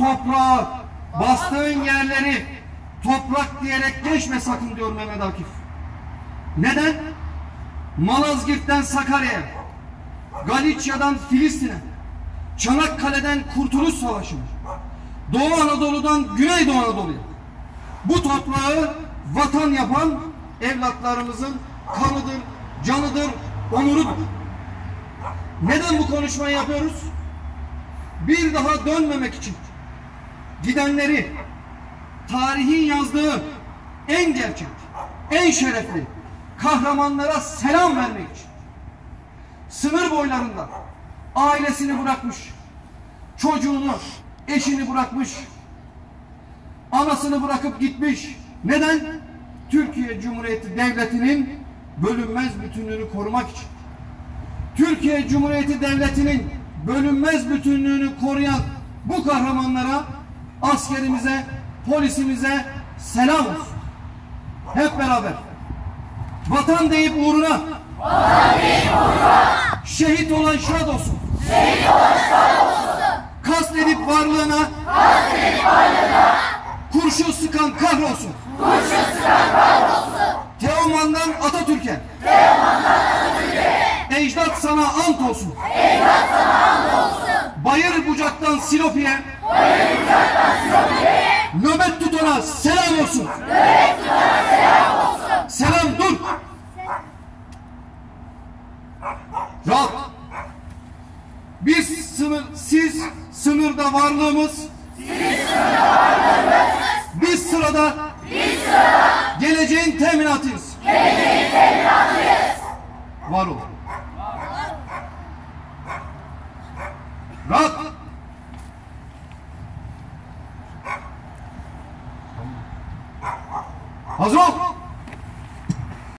toprağı, bastığın yerleri toprak diyerek geçme sakın diyor Mehmet Akif. Neden? Malazgirt'ten Sakarya'ya, Galicia'dan Filistin'e, Çanakkale'den Kurtuluş Savaşı'na, Doğu Anadolu'dan Güneydoğu Anadolu'ya bu toprağı vatan yapan evlatlarımızın kanıdır, canıdır, onurudur. Neden bu konuşmayı yapıyoruz? Bir daha dönmemek için gidenleri tarihin yazdığı en gerçek, en şerefli kahramanlara selam vermek için sınır boylarında ailesini bırakmış, çocuğunu, eşini bırakmış, anasını bırakıp gitmiş. Neden? Türkiye Cumhuriyeti Devleti'nin bölünmez bütünlüğünü korumak için. Türkiye Cumhuriyeti Devleti'nin bölünmez bütünlüğünü koruyan bu kahramanlara, askerimize, polisimize selam olsun. Hep beraber. Vatan deyip uğruna. Şehit olan şad olsun. Kast edip varlığına. Kurşun sıkan kahrolsun. Teoman'dan Atatürk'e. Ecdat sana ant olsun. Bayır bucaktan Silopi'ye. Nöbet tutana selam olsun. Selam dur. Rahat. Biz sınır, siz sınırda varlığımız. Biz sırada. Geleceğin teminatıyız. Var ol. Rahat. Hazır ol.